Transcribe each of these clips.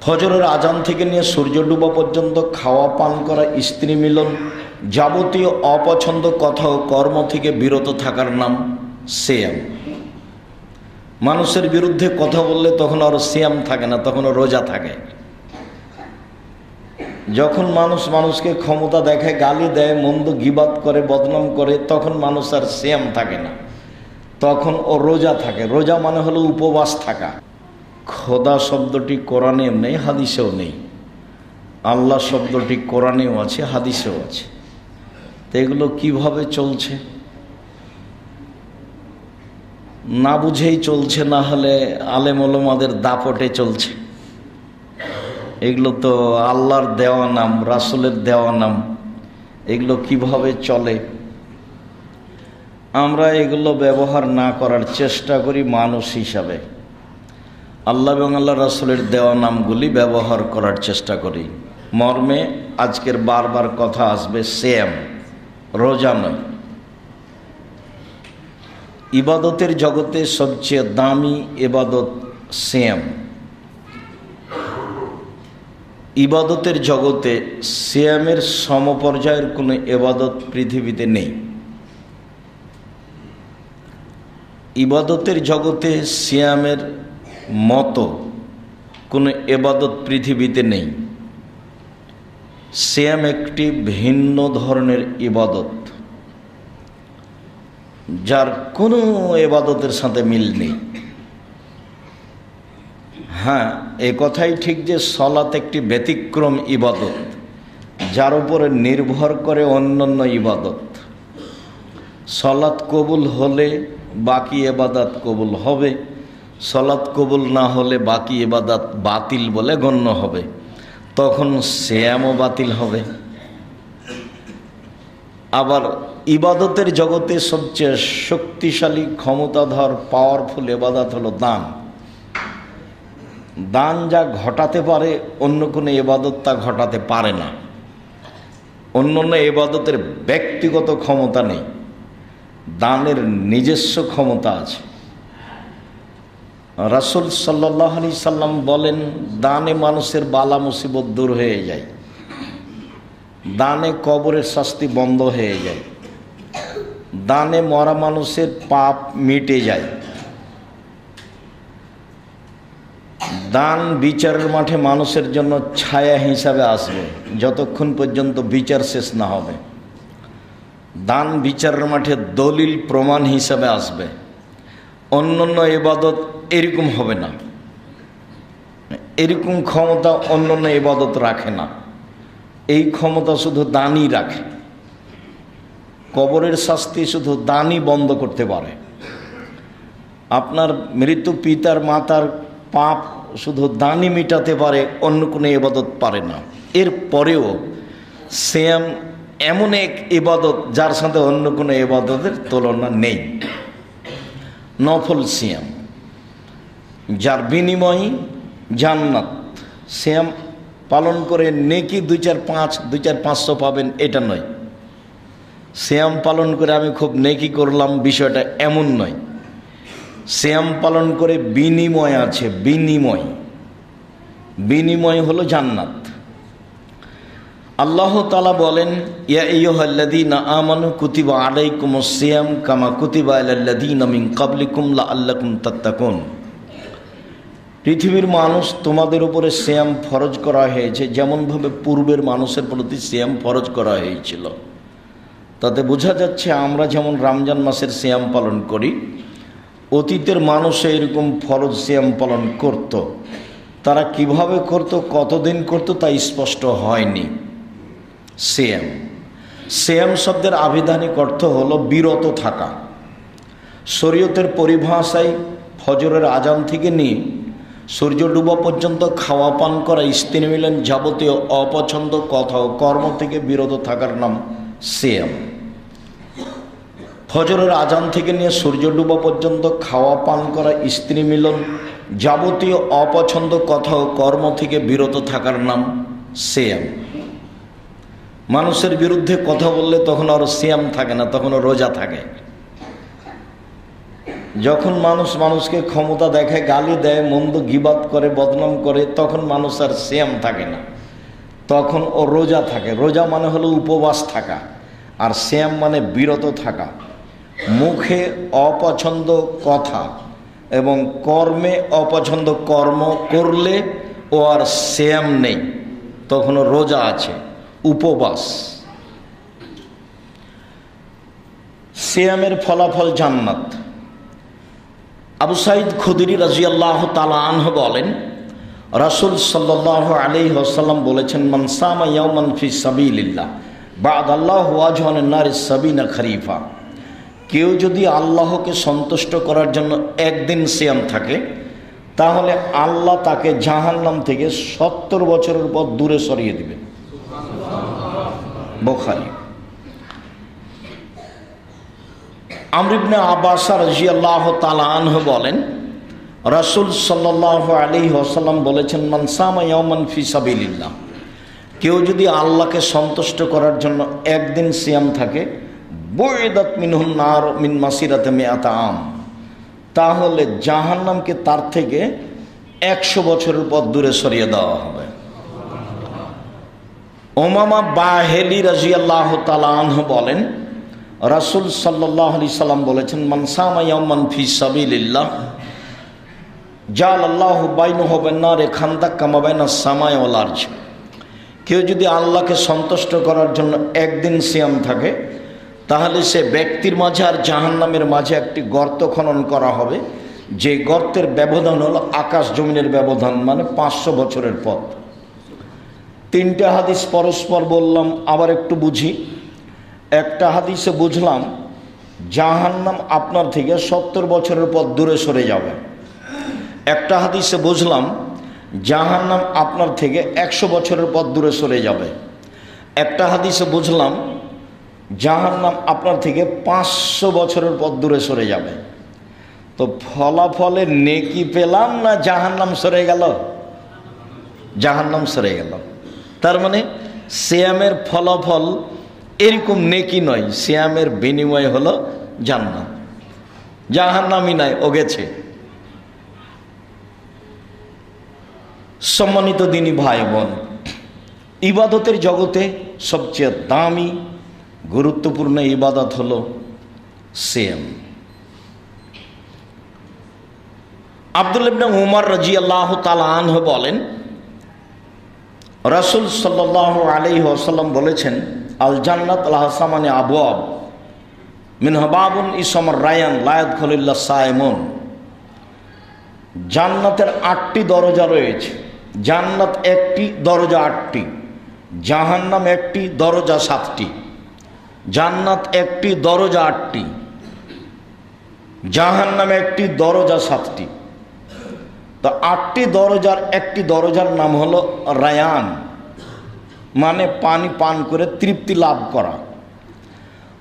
ফজরের আজান থেকে নিয়ে সূর্য ডুবা পর্যন্ত খাওয়া, পান করা, স্ত্রী মিলন যাবতীয় অপছন্দ কথা ও কর্ম থেকে বিরত থাকার নাম সেয়াম। মানুষের বিরুদ্ধে কথা বললে তখন আর সিয়াম থাকে না, তখন রোজা থাকে। যখন মানুষ মানুষকে ক্ষমতা দেখায়, গালি দেয়, মন্দ গিবাদ করে, বদনাম করে, তখন মানুষ আর সিয়াম থাকে না। তখন ও রোজা থাকে। রোজা মানে হলো উপবাস থাকা। খোদা শব্দটি কোরআনেও নেই, হাদিসেও নেই। আল্লাহ শব্দটি কোরআনেও আছে, হাদিসেও আছে। তো এগুলো কীভাবে চলছে? না বুঝেই চলছে, না হলে আলেম ওলমাদের দাপটে চলছে। এগুলো তো আল্লাহর দেওয়া নাম, রাসুলের দেওয়া নাম। এগুলো কীভাবে চলে? আমরা এগুলো ব্যবহার না করার চেষ্টা করি মানুষ হিসাবে। আল্লাহ এবং আল্লাহ রাসুলের দেওয়া নামগুলি ব্যবহার করার চেষ্টা করি। মর্মে আজকের বারবার কথা আসবে সেম রোজা নয়। ইবাদতের জগতে সবচেয়ে দামি এবাদত সেম ইবাদতের জগতে সিয়ামের সমপর্যায়ের কোনো এবাদত পৃথিবীতে নেই। ইবাদতের জগতে সিয়ামের মতো কোনো এবাদত পৃথিবীতে নেই। সিয়াম একটি ভিন্ন ধরনের ইবাদত যার কোনো এবাদতের সাথে মিল নেই। হ্যাঁ এ কথাই ঠিক যে সলাত একটি ব্যতিক্রম ইবাদত, যার উপরে নির্ভর করে অন্যান্য ইবাদত। সলাৎ কবুল হলে বাকি এবাদাত কবুল হবে সলাৎ কবুল না হলে বাকি এবাদাত বাতিল বলে গণ্য হবে। তখন শ্যামও বাতিল হবে। আবার ইবাদতের জগতে সবচেয়ে শক্তিশালী, ক্ষমতাধর পাওয়ারফুল এবাদাত হলো দান। দান যা ঘটাতে পারে, অন্য কোনো এবাদত তা ঘটাতে পারে না। অন্য অন্য এবাদতের ব্যক্তিগত ক্ষমতা নেই। দানের নিজস্ব ক্ষমতা আছে। রাসুল সাল্লাহ আলি সাল্লাম বলেন, দানে মানুষের বালা মুসিবত দূর হয়ে যায়। দানে কবরের শাস্তি বন্ধ হয়ে যায়। দানে মরা মানুষের পাপ মিটে যায়। দান বিচারের মাঠে মানুষের জন্য ছায়া হিসাবে আসবে। যতক্ষণ পর্যন্ত বিচার শেষ না হবে। দান বিচারের মাঠে দলিল প্রমাণ হিসাবে আসবে। অন্য অন্য এবাদত এরকম হবে না। এরকম ক্ষমতা অন্য অন্য এবাদত রাখে না। এই ক্ষমতা শুধু দানই রাখে। কবরের শাস্তি শুধু দানই বন্ধ করতে পারে। আপনার মৃত্যু পিতার মাতার পাপ শুধু দানই মিটাতে পারে, অন্য কোনো এবাদত পারে না। এর পরেও শ্যাম এমন এক ইবাদত যার সাথে অন্য কোনো ইবাদতের তুলনা নেই। নফল সিয়াম। যার বিনিময় জান্নাত। শ্যাম পালন করে নেকি দুই চার পাঁচ, দুই চার পাঁচশো পাবেন, এটা নয়। শ্যাম পালন করে আমি খুব নেকি করলাম, বিষয়টা এমন নয়। শ্যাম পালন করে বিনিময় আছে, বিনিময়। বিনিময় হলো জান্নাত। আল্লাহ তালা বলেন ইয়াহ্লাদিন আমানু কুতিবা আলাইকুম সিয়াম কামা কুতিবা আল্লাদিন মিন কাবলিকুম লা আল্লাকুম তাত্তাকুন। পৃথিবীর মানুষ তোমাদের উপরে শ্যাম ফরজ করা হয়েছে, যেমনভাবে পূর্বের মানুষের প্রতি শ্যাম ফরজ করা হয়েছিল। তাতে বোঝা যাচ্ছে আমরা যেমন রমজান মাসের শ্যাম পালন করি, অতীতের মানুষ এরকম ফরজ শ্যাম পালন করত। তারা কীভাবে করত, কতদিন করত, তা স্পষ্ট হয়নি। সেম সেম শব্দের আবিধানিক অর্থ হলো বিরত থাকা। শরীয়তের পরিভাষায় ফজরের আজান থেকে নিয়ে সূর্য ডুবা পর্যন্ত খাওয়া পান করা স্ত্রী মিলেন যাবতীয় অপছন্দ কথা ও কর্ম থেকে বিরত থাকার নাম সেম ফজরের আজান থেকে নিয়ে সূর্য ডুবা পর্যন্ত খাওয়া পান করা স্ত্রী মিলন যাবতীয় অপছন্দ কথা ও কর্ম থেকে বিরত থাকার নাম সেম মানুষের বিরুদ্ধে কথা বললে তখন আর সিয়াম থাকে না, তখন রোজা থাকে। যখন মানুষ মানুষকে ক্ষমতা দেখায় গালি দেয়, মন্দ গিবাদ করে, বদনাম করে, তখন মানুষ আর শ্যাম থাকে না। তখন ও রোজা থাকে। রোজা মানে হলো উপবাস থাকা, আর শ্যাম মানে বিরত থাকা। মুখে অপছন্দ কথা এবং কর্মে অপছন্দ কর্ম করলে ও আর শ্যাম নেই। তখন ও রোজা আছে, উপবাস। শ্যামের ফলাফল জান্নাত। আবু সাইদ খুদিরি রাজিয়াল্লাহ তালা আনহ বলেন, রাসুল সাল্লাহ আলি হাসাল্লাম বলেছেন মনসামা ফি সাবিল্লাহ বাদ আল্লাহ ওয়াজহান নারী সাবিনা খরিফা। কেউ যদি আল্লাহকে সন্তুষ্ট করার জন্য একদিন সিয়াম থাকে, তাহলে আল্লাহ তাকে জাহান্নাম থেকে সত্তর বছরের পর দূরে সরিয়ে দিবেন। বোখারি। আমরিবনে আব্বাসা রাজিয়াল্লাহ তালাহ বলেন, রাসুল সাল্লাহ আলী ওসাল্লাম বলেছেন মানসামা ইয়মান ফি সাবিল্লাহ কেউ যদি আল্লাহকে সন্তুষ্ট করার জন্য একদিন সিয়াম থাকে বৈদাত মিনহুন নার মিন মাসিরাতে মেয়াতা আম। তাহলে জাহান্নামকে তার থেকে একশো বছরের পর দূরে সরিয়ে দেওয়া হবে। ওমামা বাহেলি রাজিয়াল্লাহ তালাহ বলেন রাসুল সাল্লাহ আলি সাল্লাম বলেছেন মানসামায়ামান ফি সাবিল্লাহ জাল আল্লাহ বাইন হবেন না রে খান্দাক কামাবেন না সামায় ওলার্জ কেউ যদি আল্লাহকে সন্তুষ্ট করার জন্য একদিন সিয়াম থাকে, তাহলে সে ব্যক্তির মাঝে আর জাহান্নামের মাঝে একটি গর্ত খনন করা হবে। যে গর্তের ব্যবধান হলো আকাশ জমিনের ব্যবধান মানে পাঁচশো বছরের পথ। তিনটা হাদিস পরস্পর বললাম, আবার একটু বুঝি। একটা হাদিসে বুঝলাম, জাহান্নাম আপনার থেকে সত্তর বছরের পর দূরে সরে যাবে। একটা হাদিসে বুঝলাম, জাহান্নাম আপনার থেকে একশো বছরের পর দূরে সরে যাবে। একটা হাদিসে বুঝলাম, জাহান্নাম আপনার থেকে পাঁচশো বছরের পর দূরে সরে যাবে। তো ফলাফলে নেকি পেলাম না জাহান্নাম সরে গেল? জাহান্নাম সরে গেল। তার মানে শ্যামের ফলাফল এরকম নেকি নয় শ্যামের বিনিময় হলো জান্নাত। জাহান্নামই নাই, ও গেছে। সম্মানিত দিনী ভাই বোন ইবাদতের জগতে সবচেয়ে দামি, গুরুত্বপূর্ণ ইবাদত হলো সেম আব্দুল ইবনে উমর রাজি আল্লাহ তালাহ বলেন, রাসুল সাল্লাহ আলি আসাল্লাম বলেছেন আল জান্নাত আল হাসামানে আবু আব মিনহবাবুন ইসমর রায়ান লায়ত খলিল্লা সায়মন জান্নাতের আটটি দরজা রয়েছে। জান্নাত একটি, দরজা আটটি। জাহান্নাম একটি, দরজা সাতটি। জান্নাত একটি, দরজা আটটি। জাহান্নাম একটি, দরজা সাতটি। তো আটটি দরজার একটি দরজার নাম হলো রায়ান। মানে পানি পান করে তৃপ্তি লাভ করা।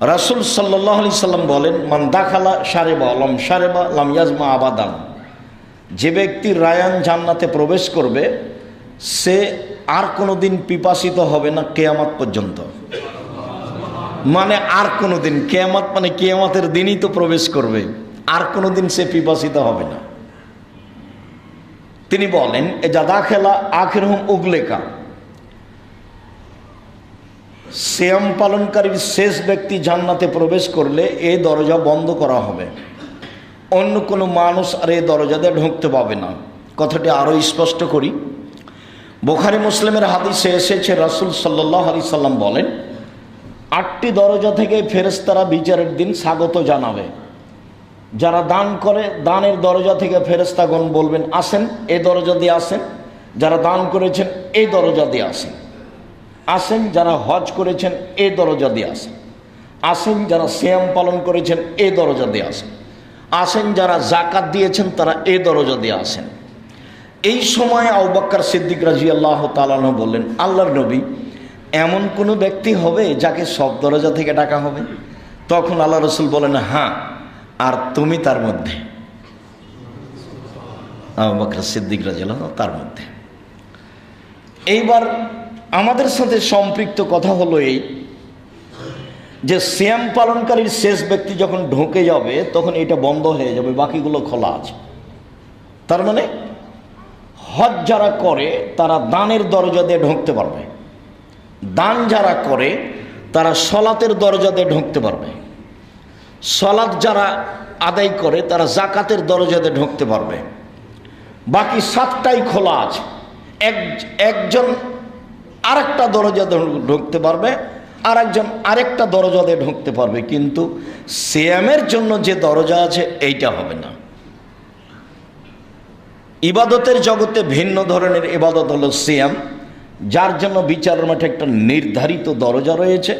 রাসুল সাল্লাহ আলি সাল্লাম বলেন, মান দাখালা সারেবা আলম সারেবা লাম ইয়াজমা আবাদান। যে ব্যক্তি রায়ান জান্নাতে প্রবেশ করবে, সে আর কোনো দিন পিপাসিত হবে না কেয়ামাত পর্যন্ত। মানে আর কোনো দিন কেয়ামাত মানে কেয়ামাতের দিনই তো প্রবেশ করবে, আর কোনো দিন সে পিপাসিত হবে না। তিনি বলেন এ যা খেলা আখের হুম উগলেকা। শ্যাম পালনকারীর শেষ ব্যক্তি জান্নাতে প্রবেশ করলে এই দরজা বন্ধ করা হবে। অন্য কোনো মানুষ আর এই দরজা দিয়ে ঢুকতে পাবে না। কথাটি আরও স্পষ্ট করি। বোখারি মুসলিমের হাদিসে এসেছে, রাসুল সাল্লাহ আলি সাল্লাম বলেন, আটটি দরজা থেকে ফেরেস্তারা বিচারের দিন স্বাগত জানাবে। যারা দান করে, দানের দরজা থেকে ফেরেস্তাগণ বলবেন, আসেন এই দরজা দিয়ে আসেন। যারা দান করেছেন এই দরজা দিয়ে আসেন। আসেন যারা হজ করেছেন, এ দরজা দিয়ে আসেন। আসেন যারা শ্যাম পালন করেছেন, এ দরজা দিয়ে আসেন। আসেন যারা জাকাত দিয়েছেন, তারা এ দরজা দিয়ে আসেন। এই সময় আউবাক্কার সিদ্দিক রাজি আল্লাহ তালাহ বললেন, আল্লাহর নবী, এমন কোনো ব্যক্তি হবে যাকে সব দরজা থেকে ডাকা হবে? তখন আল্লাহ রসুল বলেন হ্যাঁ আর তুমি তার মধ্যে। আবাকর সিদ্দিক রাজিয়াল্লাহ তার মধ্যে। এইবার আমাদের সাথে সম্পৃক্ত কথা হলো এই, যে শ্যাম পালনকারীর শেষ ব্যক্তি যখন ঢুকে যাবে, তখন এটা বন্ধ হয়ে যাবে, বাকিগুলো খোলা আছে। তার মানে হজ যারা করে, তারা দানের দরজা দিয়ে ঢুকতে পারবে। দান যারা করে, তারা সলাতের দরজা দিয়ে ঢুকতে পারবে। সলাৎ যারা আদায় করে, তারা জাকাতের দরজা দিয়ে ঢুকতে পারবে। বাকি সাতটাই খোলা আছে। এক একজন আরেকটা দরজা ঢুকতে পারবে আর একজন আরেকটা দরজা দিয়ে ঢুকতে পারবে, কিন্তু সিয়ামের জন্য যে দরজা আছে, এইটা হবে না। ইবাদতের জগতে ভিন্ন ধরনের ইবাদত হলো সিয়াম, যার জন্য বিচারের মাঠে একটা নির্ধারিত দরজা রয়েছে।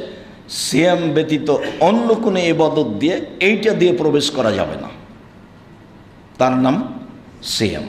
সিয়াম ব্যতীত অন্য কোনো ইবাদত দিয়ে এইটা দিয়ে প্রবেশ করা যাবে না। তার নাম সিয়াম।